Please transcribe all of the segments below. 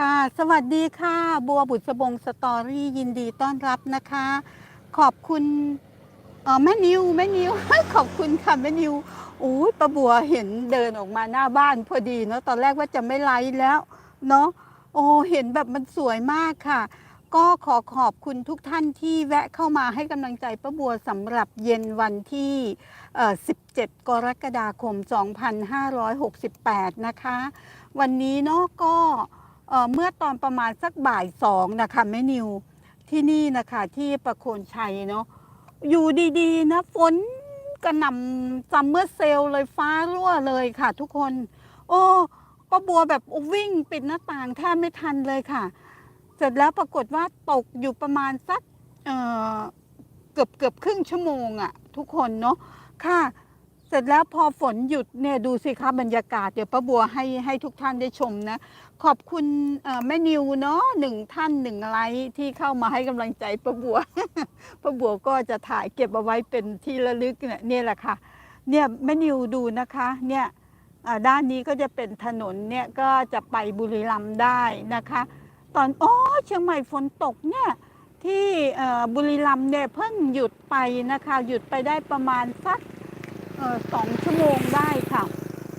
ค่ะ สวัสดีค่ะ บัวบุษบงสตอรี่ยินดีต้อนรับนะคะ ขอบคุณเออแม่นิวแม่นิว ขอบคุณค่ะแม่นิวโอ้ยป้าบัวเห็นเดินออกมาหน้าบ้านพอดีเนาะตอนแรกว่าจะไม่ไลฟ์แล้วเนาะโอ้เห็นแบบมันสวยมากค่ะ ก็ขอขอบคุณทุกท่านที่แวะเข้ามาให้กำลังใจป้าบัวสำหรับเย็นวันที่17 กรกฎาคม 2568 นะคะ วันนี้เนาะก็ เออเมื่อตอนประมาณสักบ่ายสองนะคะแม่นิวที่นี่นะคะที่ประโคนชัยเนาะอยู่ดีๆ นะฝนกระหน่ำซัมเมอร์เซลเลยฟ้ารั่วเลยค่ะ ทุกคน โอ้ป้าบัวแบบวิ่งปิดหน้าต่างแทบไม่ทันเลยค่ะ เสร็จแล้วปรากฏว่าตกอยู่ประมาณสักเออเกือบเกือบครึ่งชั่วโมงอะทุกคนเนาะค่ะ เสร็จแล้วพอฝนหยุดเนี่ยดูสิคะบรรยากาศเดี๋ยวป้าบัวให้ให้ทุกท่านได้ชมนะ ขอบคุณแม่นิวเนาะหนึ่งท่านหนึ่งไลค์ที่เข้ามาให้กำลังใจป้าบัวป้าบัวก็จะถ่ายเก็บเอาไว้เป็นที่ระลึกเนี่ยนี่แหละค่ะเนี่ยแม่นิวดูนะคะเนี่ยด้านนี้ก็จะเป็นถนนเนี่ยก็จะไปบุรีรัมย์ได้นะคะ ตอนโอ้เชียงใหม่ฝนตกเนี่ยที่บุรีรัมย์เนี่ยเพิ่งหยุดไปนะคะ หยุดไปได้ประมาณสัก สองชั่วโมงได้ค่ะ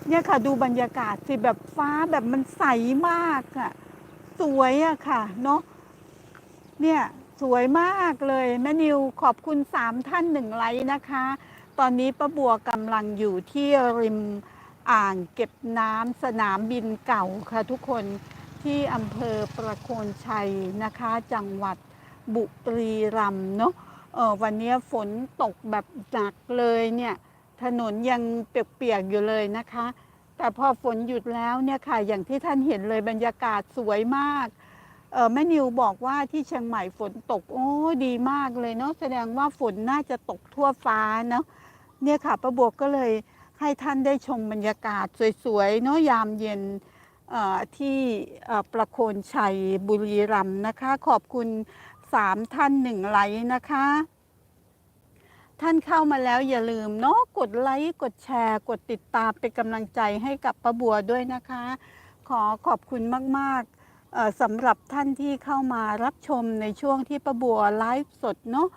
เนี่ยค่ะดูบรรยากาศสิแบบฟ้าแบบมันใสมากอะ สวยอะค่ะเนาะเนี่ยสวยมากเลยแม่นิวขอบคุณสามท่านหนึ่งไลค์นะคะ ตอนนี้ป้าบัวกำลังอยู่ที่ริมอ่างเก็บน้ำสนามบินเก่าค่ะทุกคนที่อำเภอประโคนชัยนะคะ จังหวัดบุรีรัมย์เนาะวันนี้ฝนตกแบบหนักเลยเนี่ย ถนนยังเปียกๆอยู่เลยนะคะ แต่พอฝนหยุดแล้วเนี่ยค่ะ อย่างที่ท่านเห็นเลยบรรยากาศสวยมากเออแม่นิวบอกว่าที่เชียงใหม่ฝนตก โอ้ดีมากเลยเนาะแสดงว่าฝนน่าจะตกทั่วฟ้าเนาะเนี่ยค่ะประบวกก็เลยให้ท่านได้ชมบรรยากาศสวยๆเนาะยามเย็นที่ประโคนชัยบุรีรัมย์นะคะ ขอบคุณสามท่านหนึ่งไลค์นะคะ ท่านเข้ามาแล้วอย่าลืมเนาะกดไลค์กดแชร์ กดติดตามเป็นกำลังใจให้กับป้าบัวด้วยนะคะ ขอขอบคุณมากๆสำหรับท่านที่เข้ามารับชมในช่วงที่ป้าบัวไลฟ์สดเนาะ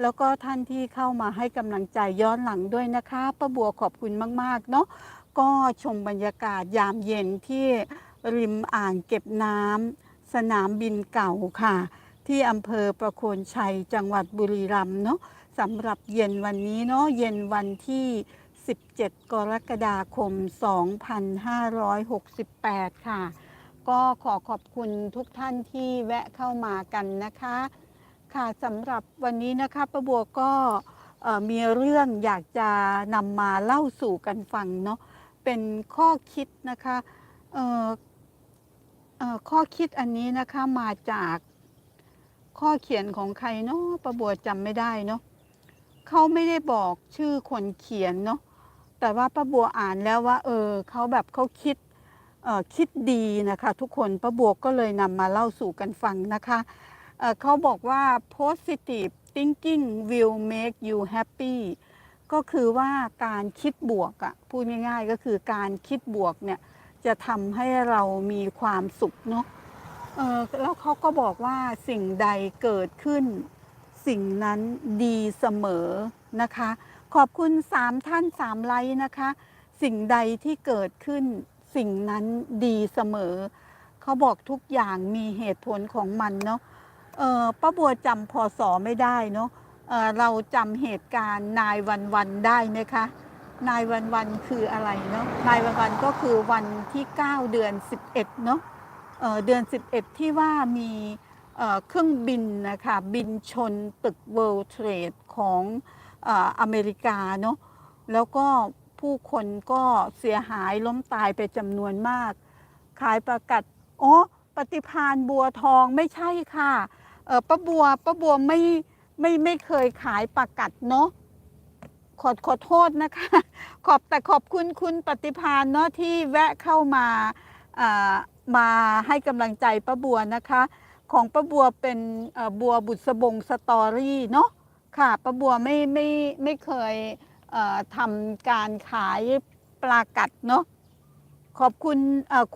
แล้วก็ท่านที่เข้ามาให้กำลังใจย้อนหลังด้วยนะคะป้าบัวขอบคุณมากๆเนาะก็ชมบรรยากาศยามเย็นที่ริมอ่างเก็บน้ำสนามบินเก่าค่ะ ที่อำเภอประโคนชัยจังหวัดบุรีรัมย์เนาะ สำหรับเย็นวันนี้เนาะเย็นวันที่ 17 กรกฎาคม 2568 ค่ะ ก็ขอขอบคุณทุกท่านที่แวะเข้ามากันนะคะ ค่ะสำหรับวันนี้นะคะประบัวก็มีเรื่องอยากจะนำมาเล่าสู่กันฟังเนาะเป็นข้อคิดนะคะข้อคิดอันนี้นะคะมาจากข้อเขียนของใครเนาะประบัวจำไม่ได้เนาะ เขาไม่ได้บอกชื่อคนเขียนเนาะแต่ว่าป้าบัวอ่านแล้วว่า เออเขาแบบเขาคิดเออคิดดีนะคะ ทุกคนป้าบัวก็เลยนำมาเล่าสู่กันฟังนะคะเออเขาบอกว่า positive thinking will make you happy ก็คือว่าการคิดบวกอะพูดง่ายๆ ก็คือการคิดบวกเนี่ยจะทำให้เรามีความสุขเนาะเออแล้วเขาก็บอกว่าสิ่งใดเกิดขึ้น สิ่งนั้นดีเสมอนะคะ ขอบคุณสามท่านสามไลค์นะคะ สิ่งใดที่เกิดขึ้น สิ่งนั้นดีเสมอ เขาบอกทุกอย่างมีเหตุผลของมันเนาะเออป้าบัวจำพศไม่ได้เนาะเออเราจำเหตุการณ์นายวันวันได้ไหมคะนายวันวันคืออะไรเนาะนายวันวันก็คือวันที่ 9 เดือน 11เนาะเออเดือน 11 ที่ว่ามี เครื่องบินนะคะบินชนตึก World Trade ของอเมริกาเนาะแล้วก็ผู้คนก็เสียหายล้มตายไปจำนวนมาก ขายประกัดอ๋อปฏิพานบัวทองไม่ใช่ค่ะป้าบัวป้าบัวไม่ไม่ไม่เคยขายประกัดเนาะขอขอโทษนะคะ ขอบแต่ขอบคุณคุณปฏิพานเนาะที่แวะเข้ามามาให้กำลังใจป้าบัวนะคะ ของป้าบัวเป็นบัวบุษบงสตอรี่เนาะค่ะป้าบัวไม่ไม่ไม่เคยเทำการขายปลากัดเนาะขอบคุณ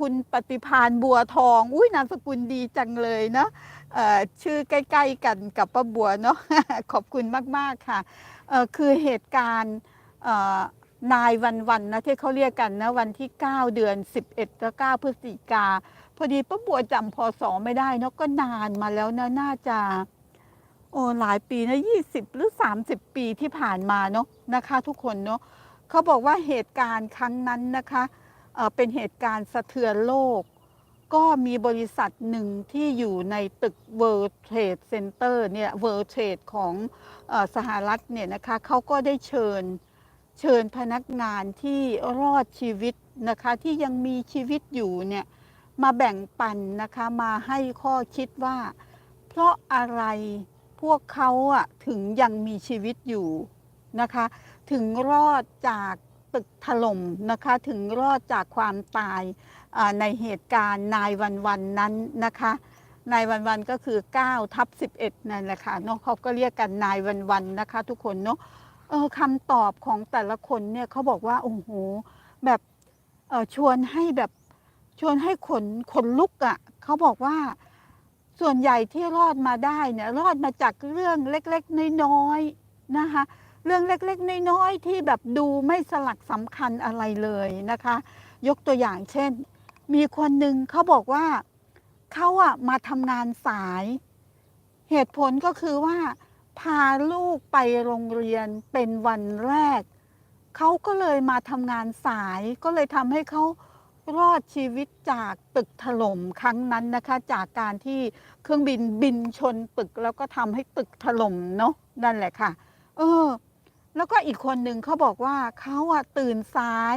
คุณปฏิพานบัวทอง อุ้ยนามสกุลดีจังเลยเนาะเอ่อชื่อใกล้ ๆ กันกับป้าบัวเนาะขอบคุณมาก ๆ ค่ะคือเหตุการณ์นายวันวันนะที่เขาเรียกกันนะวันที่ 9 เดือน 11 และ9พฤศจิกา พอดีป้าบัวจำพศไม่ได้เนาะก็นานมาแล้วนะน่าจะโอ้หลายปีนะ20หรือ30ปีที่ผ่านมาเนาะนะคะทุกคนเนาะเขาบอกว่าเหตุการณ์ครั้งนั้นนะคะเเป็นเหตุการณ์สะเทือนโลก ก็มีบริษัทหนึ่งที่อยู่ในตึก World Trade Center เนี่ย World Trade ของอสหรัฐเนี่ยนะคะเขาก็ได้เชิญเชิญพนักงานที่รอดชีวิตนะคะที่ยังมีชีวิตอยู่เนี่ย มาแบ่งปันนะคะมาให้ข้อคิดว่า เพราะอะไรพวกเขาอะถึงยังมีชีวิตอยู่นะคะ ถึงรอดจากตึกถล่มนะคะถึงรอดจากความตายในเหตุการณ์นายวันวันนั้นนะคะนายวันวันก็คือ9ทับ11นั่นแหละค่ะเนาะเขาก็เรียกกันนายวันวันนะคะทุกคนเนาะเออคำตอบของแต่ละคนเนี่ยเขาบอกว่าโอ้โหแบบเออชวนให้แบบ ชวนให้ขนขนลุกอะ่ะเขาบอกว่าส่วนใหญ่ที่รอดมาได้เนี่ยรอดมาจากเรื่องเล็กๆน้อยๆนะคะเรื่องเล็กๆน้อยๆที่แบบดูไม่สลักสำคัญอะไรเลยนะคะ ยกตัวอย่างเช่น มีคนหนึ่งเขาบอกว่าเขาอะมาทำงานสาย เหตุผลก็คือว่า พาลูกไปโรงเรียนเป็นวันแรก เขาก็เลยมาทำงานสายก็เลยทำให้เขา รอดชีวิตจากตึกถล่มครั้งนั้นนะคะ จากการที่เครื่องบินบินชนตึกแล้วก็ทำให้ตึกถล่มเนาะนั่นแหละค่ะ เออ แล้วก็อีกคนหนึ่งเขาบอกว่าเขาอะตื่นสาย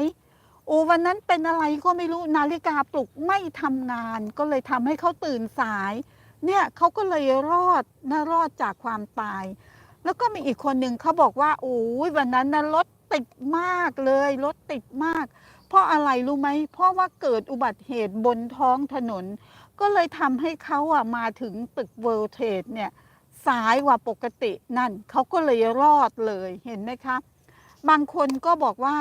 โอ้วันนั้นเป็นอะไรก็ไม่รู้นาฬิกาปลุกไม่ทำงาน ก็เลยทำให้เขาตื่นสาย เนี่ยเขาก็เลยรอดนะรอดจากความตาย แล้วก็มีอีกคนหนึ่งเขาบอกว่าโอ้ยวันนั้นนะรถติดมากเลยรถติดมาก เพราะอะไรรู้ไหมเพราะว่าเกิดอุบัติเหตุบนท้องถนน ก็เลยทำให้เขาอะมาถึงตึกเวิลด์เทรดเนี่ยสายกว่าปกตินั่นเขาก็เลยรอดเลยเห็นไหมคะ บางคนก็บอกว่า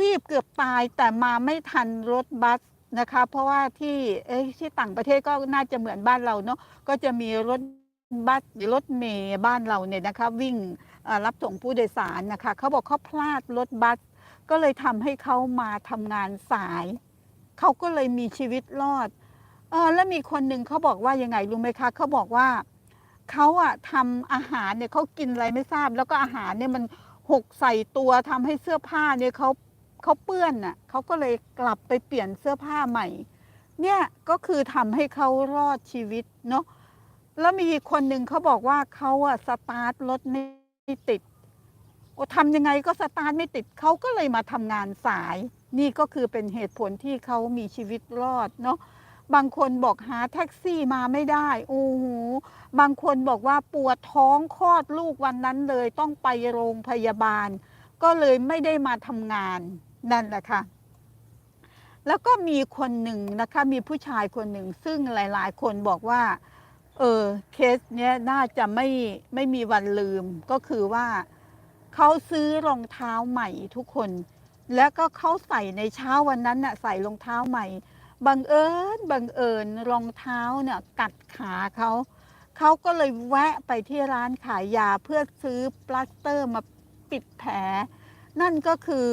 รีบเกือบตายแต่มาไม่ทันรถบัสนะคะ เพราะว่าที่เอ้ที่ต่างประเทศก็น่าจะเหมือนบ้านเราเนาะก็จะมีรถบัสรถเมย์บ้านเราเนี่ยนะคะ วิ่งรับส่งผู้โดยสารนะคะเขาบอกเขาพลาดรถบัส ก็เลยทำให้เขามาทำงานสาย เขาก็เลยมีชีวิตรอดเออแล้วมีคนหนึ่งเขาบอกว่ายังไงรู้ไหมคะเขาบอกว่าเขาอะทำอาหารเนี่ยเขากินอะไรไม่ทราบ แล้วก็อาหารเนี่ยมันหกใส่ตัวทำให้เสื้อผ้าเนี่ยเขาเขาเปื้อนน่ะเขาก็เลยกลับไปเปลี่ยนเสื้อผ้าใหม่ เนี่ยก็คือทำให้เขารอดชีวิตเนาะแล้วมีคนหนึ่งเขาบอกว่าเขาอะสตาร์ทรถไม่ติด โอ้ทำยังไงก็สตาร์ทไม่ติดเขาก็เลยมาทำงานสาย นี่ก็คือเป็นเหตุผลที่เขามีชีวิตรอดเนาะบางคนบอกหาแท็กซี่มาไม่ได้โอ้โหบางคนบอกว่าปวดท้องคลอดลูกวันนั้นเลยต้องไปโรงพยาบาล ก็เลยไม่ได้มาทำงานนั่นแหละค่ะแล้วก็มีคนหนึ่งนะคะมีผู้ชายคนหนึ่ง ซึ่งหลายๆ คนบอกว่าเออเคสเนี้ยน่าจะไม่ไม่มีวันลืมก็คือว่า เขาซื้อรองเท้าใหม่ทุกคน แล้วก็เขาใส่ในเช้าวันนั้นน่ะใส่รองเท้าใหม่ บังเอิญบังเอิญรองเท้าเนี่ยกัดขาเขาเขาก็เลยแวะไปที่ร้านขายยาเพื่อซื้อปลาสเตอร์มาปิดแผล นั่นก็คือ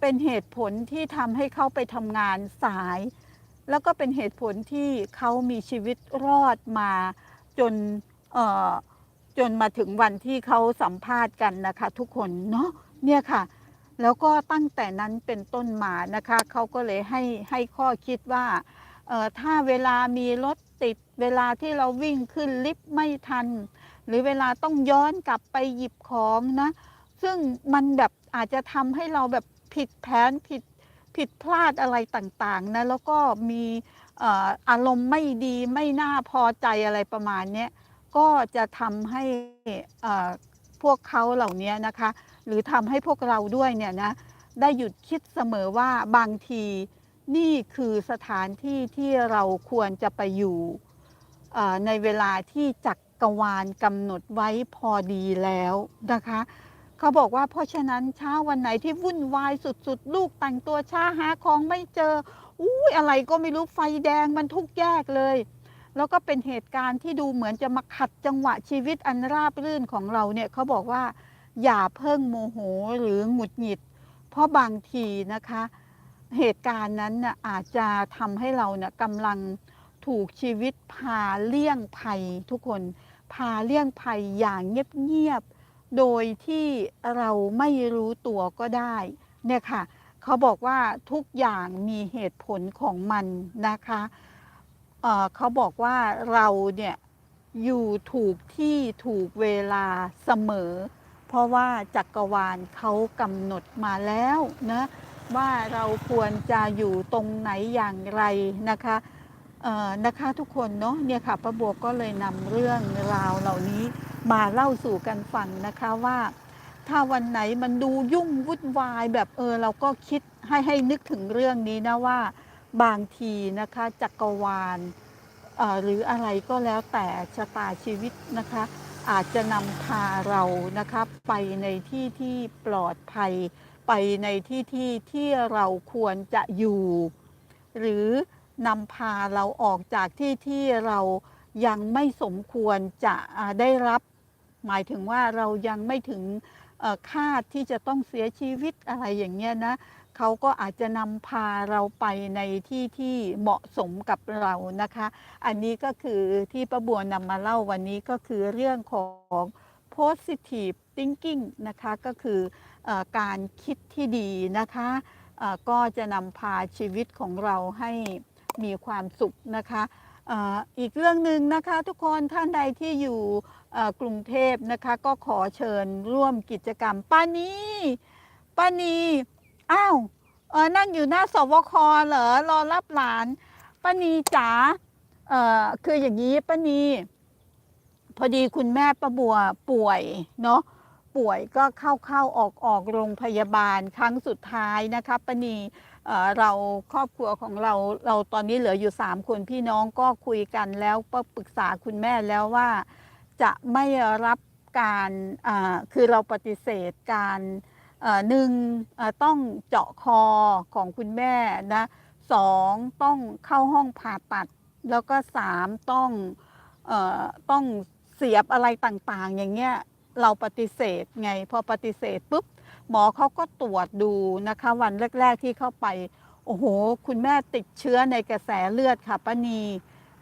เป็นเหตุผลที่ทำให้เขาไปทำงานสาย แล้วก็เป็นเหตุผลที่เขามีชีวิตรอดมาจนเอ่อ จนมาถึงวันที่เขาสัมภาษณ์กันนะคะ ทุกคนเนาะเนี่ยค่ะ แล้วก็ตั้งแต่นั้นเป็นต้นมานะคะเขาก็เลยให้ให้ข้อคิดว่าเออถ้าเวลามีรถติดเวลาที่เราวิ่งขึ้นลิฟต์ไม่ทัน หรือเวลาต้องย้อนกลับไปหยิบของนะ ซึ่งมันแบบอาจจะทำให้เราแบบผิดแผนผิดผิดพลาดอะไรต่างๆนะแล้วก็มีอารมณ์ไม่ดีไม่น่าพอใจอะไรประมาณนี้ ก็จะทำให้พวกเขาเหล่านี้นะคะ หรือทำให้พวกเราด้วยเนี่ยนะได้หยุดคิดเสมอว่าบางทีนี่คือสถานที่ที่เราควรจะไปอยู่ในเวลาที่จักรวาลกำหนดไว้พอดีแล้วนะคะเขาบอกว่าเพราะฉะนั้นเช้าวันไหนที่วุ่นวายสุดๆ ลูกแต่งตัวช้าหาของไม่เจออุ้ยอะไรก็ไม่รู้ไฟแดงมันทุกแยกเลย แล้วก็เป็นเหตุการณ์ที่ดูเหมือนจะมาขัดจังหวะชีวิตอันราบรื่นของเราเนี่ยเขาบอกว่า อย่าเพิ่งโมโหหรือหงุดหงิด เพราะบางทีนะคะ เหตุการณ์นั้นน่ะอาจจะทำให้เราเนี่ยกำลังถูกชีวิตพาเลี่ยงภัยทุกคน พาเลี่ยงภัยอย่างเงียบๆโดยที่เราไม่รู้ตัวก็ได้เนี่ยค่ะเขาบอกว่าทุกอย่างมีเหตุผลของมันนะคะ เขาบอกว่าเราเนี่ยอยู่ถูกที่ถูกเวลาเสมอ เพราะว่าจักรวาลเขากำหนดมาแล้วนะว่าเราควรจะอยู่ตรงไหนอย่างไรนะคะนะคะทุกคนเนาะเนี่ยค่ะป้าบัวก็เลยนำเรื่องราวเหล่านี้มาเล่าสู่กันฟังนะคะว่า ถ้าวันไหนมันดูยุ่งวุ่นวายแบบเออเราก็คิดให้ให้นึกถึงเรื่องนี้นะว่า บางทีนะคะจักรวาลหรืออะไรก็แล้วแต่ชะตาชีวิตนะคะ อาจจะนำพาเรานะคะไปในที่ที่ปลอดภัย ไปในที่ที่ที่เราควรจะอยู่ หรือนำพาเราออกจากที่ที่เรายังไม่สมควรจะได้รับ หมายถึงว่าเรายังไม่ถึงคาดที่จะต้องเสียชีวิตอะไรอย่างเงี้ยนะ เขาก็อาจจะนำพาเราไปในที่ที่เหมาะสมกับเรานะคะ อันนี้ก็คือที่ประบัวนำมาเล่าวันนี้ก็คือเรื่องของ positive thinking นะคะก็คืออการคิดที่ดีนะคะก็จะนำพาชีวิตของเราให้มีความสุขนะคะอีกเรื่องหนึ่งนะคะทุกคนท่านใดที่อยู่กรุงเทพนะคะ ก็ขอเชิญร่วมกิจกรรมป้านีป้านี อ้าวเออนั่งอยู่หน้าสวคเหรอรอรับหลานป้านีจ๋าเอ่อคืออย่างนี้ป้านีพอดีคุณแม่ป้าบัวป่วยเนาะป่วยก็เข้าเข้าออกออกโรงพยาบาลครั้งสุดท้ายนะคะป้านีเออเราครอบครัวของเราเราตอนนี้เหลืออยู่สามคนพี่น้องก็คุยกันแล้วก็ปรึกษาคุณแม่แล้วว่าจะไม่รับการอ่าคือเราปฏิเสธการ หนึ่งต้องเจาะคอของคุณแม่นะสองต้องเข้าห้องผ่าตัด แล้วก็สามต้องอต้องเสียบอะไรต่างๆ อย่างเงี้ยเราปฏิเสธไง พอปฏิเสธปุ๊บหมอเขาก็ตรวจดูนะคะ วันแรก ๆที่เข้าไป โอ้โห คุณแม่ติดเชื้อในกระแสเลือดค่ะป้านี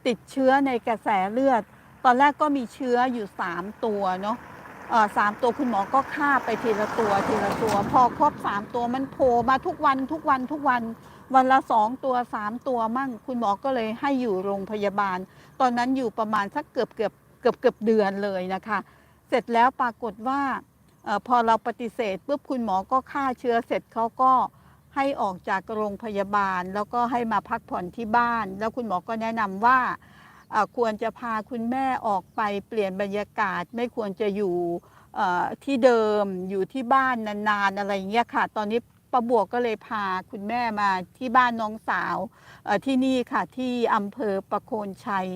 ติดเชื้อในกระแสเลือด ตอนแรกก็มีเชื้ออยู่ 3 ตัวเนาะ สามตัวคุณหมอก็ฆ่าไปทีละตัวทีละตัว พอครบ3ตัวมันโผล่มาทุกวันทุกวันทุกวันวันละสองตัวสามตัวมั่ง คุณหมอก็เลยให้อยู่โรงพยาบาล ตอนนั้นอยู่ประมาณสักเกือบเกือบเกือบเกือบเดือนเลยนะคะ เสร็จแล้วปรากฏว่าอพอเราปฏิเสธปุ๊บคุณหมอก็ฆ่าเชื้อเสร็จเขาก็ให้ออกจากโรงพยาบาล แล้วก็ให้มาพักผ่อนที่บ้าน แล้วคุณหมอก็แนะนำว่า ควรจะพาคุณแม่ออกไปเปลี่ยนบรรยากาศไม่ควรจะอยู่ที่เดิมอยู่ที่บ้านนานๆอะไรเงี้ยค่ะ ตอนนี้ป้าบวกก็เลยพาคุณแม่มาที่บ้านน้องสาวที่นี่ค่ะที่อำเภอประโคนชัย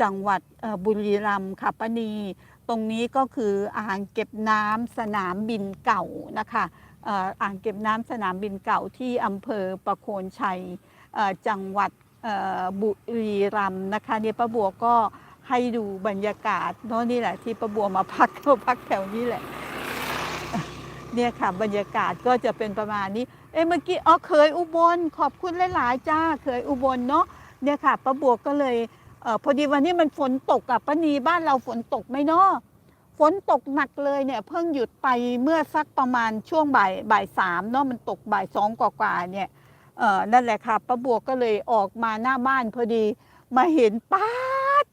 จังหวัดบุรีรัมย์ค่ะป้านีตรงนี้ก็คืออ่างเก็บน้ำสนามบินเก่านะคะอ่างเก็บน้ำสนามบินเก่าที่อำเภอประโคนชัยจังหวัด บุรีรัมนะคะเนี่ยป้าบัวก็ให้ดูบรรยากาศเนาะนี่แหละที่ป้าบัวมาพักมาพักแถวนี้แหละเนี่ยค่ะบรรยากาศก็จะเป็นประมาณนี้ เอ้เมื่อกี้อ๋อเคยอุบลขอบคุณหลายๆจ้าเคยอุบลเนาะเนี่ยค่ะป้าบัวก็เลยเออพอดีวันนี้มันฝนตกกับป้านีบ้านเราฝนตกไหมเนาะฝนตกหนักเลยเนี่ยเพิ่งหยุดไปเมื่อสักประมาณช่วงบ่ายบ่ายสามเนาะมันตกบ่ายสองกว่าๆเนี่ย เออนั่นแหละค่ะป้าบัวก็เลยออกมาหน้าบ้านพอดี มาเห็นป้าด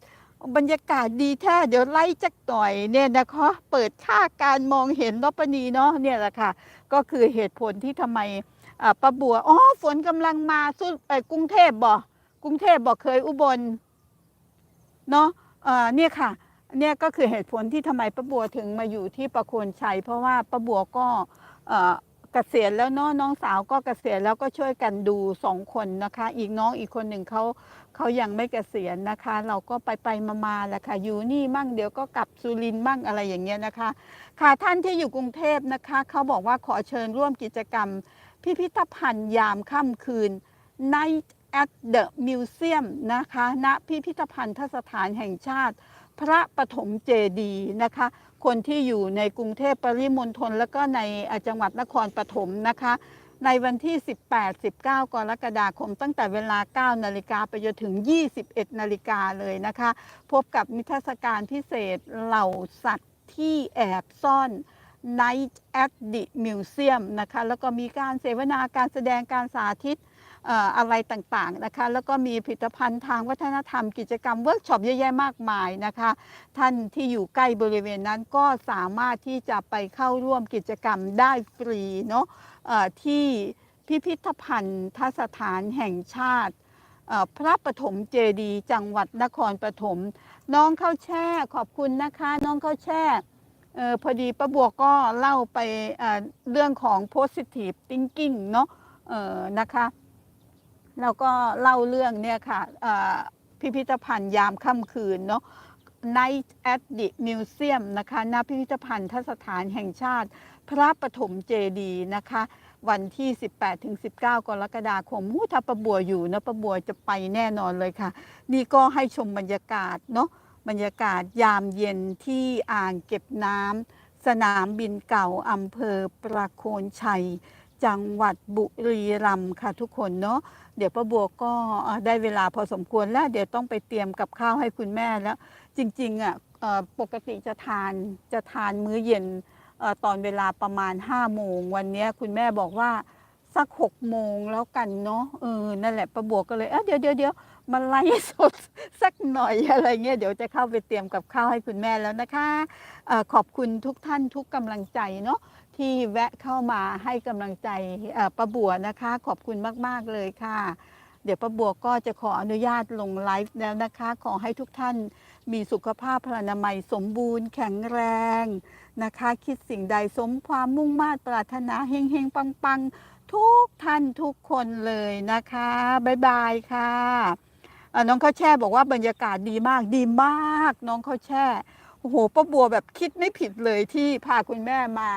บรรยากาศดีแท้เดี๋ยวไล่จักหน่อยเนี่ยนะคะเปิดค่าการมองเห็นรปนีเนาะเนี่ยแหละค่ะ ก็คือเหตุผลที่ทำไมอ่าป้าบัวอ๋อฝนกำลังมาสุดเอ่อกรุงเทพบ่กรุงเทพบ่เคยอุบลเนาะเอ่อเนี่ยค่ะ เนี่ยก็คือเหตุผลที่ทำไมป้าบัวถึงมาอยู่ที่ประโคนชัย เพราะว่าป้าบัวก็เอ่อ เกษียณแล้วเนาะน้องสาวก็เกษียณแล้วก็ช่วยกันดูสองคนนะคะ อีกน้องอีกคนหนึ่งเขาเขายังไม่เกษียณนะคะ เราก็ไปไปมามาแหละค่ะอยู่นี่มั่งเดี๋ยวก็กลับสุรินทร์มั่งอะไรอย่างเงี้ยนะคะ ค่ะท่านที่อยู่กรุงเทพนะคะเขาบอกว่าขอเชิญร่วมกิจกรรม พิพิธภัณฑ์ยามค่ำคืน Night at the museum นะคะณพิพิธภัณฑสถานแห่งชาติ พระปฐมเจดีนะคะ คนที่อยู่ในกรุงเทพปริมณฑลแล้วก็ในจังหวัดนครปฐมนะคะ ในวันที่ 18-19 กรกฎาคม ตั้งแต่เวลา 9 นาฬิกาไปจนถึง 21 นาฬิกาเลยนะคะ พบกับนิทรรศการพิเศษเหล่าสัตว์ที่แอบซ่อน Night at the Museum นะคะ แล้วก็มีการเสวนาการแสดงการสาธิต อะไรต่างๆนะคะแล้วก็มีผลิตภัณฑ์ทางวัฒนธรรมกิจกรรมเวิร์กช็อปเยอะแยะมากมายนะคะ ท่านที่อยู่ใกล้บริเวณนั้นก็สามารถที่จะไปเข้าร่วมกิจกรรมได้ฟรีเนาะที่พิพิธภัณฑ์ทสถานแห่งชาติพระปฐมเจดีจังหวัดนครปฐมน้องเข้าแช่ขอบคุณนะคะ น้องเข้าแช่ออพอดีป้าบัวก็เล่าไปเออเรื่องของ positive thinking เนาะออนะคะ แล้วก็เล่าเรื่องเนี่ยค่ะพิพิธภัณฑ์ยามค่ำคืนเนาะ Night at the Museum นะคะณพิพิธภัณฑ์ทสถานแห่งชาติ พระปฐมเจดีนะคะ วันที่ 18-19 กรกฎาคมอู้ถ้าประบัวอยู่นะประบัวจะไปแน่นอนเลยค่ะ นี่ก็ให้ชมบรรยากาศเนาะบรรยากาศยามเย็นที่อ่างเก็บน้ำสนามบินเก่าอำเภอประโคนชัย จังหวัดบุรีรัมย์ค่ะทุกคนเนาะ เดี๋ยวป้าบัวก็ได้เวลาพอสมควรแล้วเดี๋ยวต้องไปเตรียมกับข้าวให้คุณแม่แล้ว จริงๆอะปกติจะทานจะทานมื้อเย็นอตอนเวลาประมาณ5้าโมงวันนี้คุณแม่บอกว่าสักหกโมงแล้วกันเนาะเออนั่นแหละป้าบัวก็เลยเอ้ยเดี๋ยวเดี๋ยวเดี๋ยวมาไล่สดสักหน่อยอะไรเงี้ยเดี๋ยวจะเข้าไปเตรียมกับข้าวให้คุณแม่แล้วนะคะออขอบคุณทุกท่านทุกกำลังใจเนาะ ที่แวะเข้ามาให้กำลังใจป้าบัวนะคะ ขอบคุณมาก ๆ เลยค่ะ เดี๋ยวป้าบัวก็จะขออนุญาตลงไลฟ์แล้วนะคะ ขอให้ทุกท่านมีสุขภาพพลานามัยสมบูรณ์แข็งแรงนะคะ คิดสิ่งใดสมความมุ่งมา่ปรารถนาเฮงเฮงปังปังๆทุกท่านทุกคนเลยนะคะบ๊ายบายค่ะน้องข้าวแช่บอกว่าบรรยากาศดีมากดีมาก น้องข้าวแช่โอ้โหป้าบัวแบบคิดไม่ผิดเลยที่พาคุณแม่มา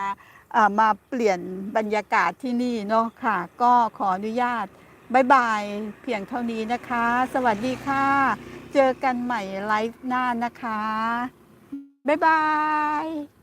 มาเปลี่ยนบรรยากาศที่นี่เนาะค่ะ ก็ขออนุญาตบายบายเพียงเท่านี้นะคะ สวัสดีค่ะ เจอกันใหม่ไลฟ์หน้านะคะบ๊ายบาย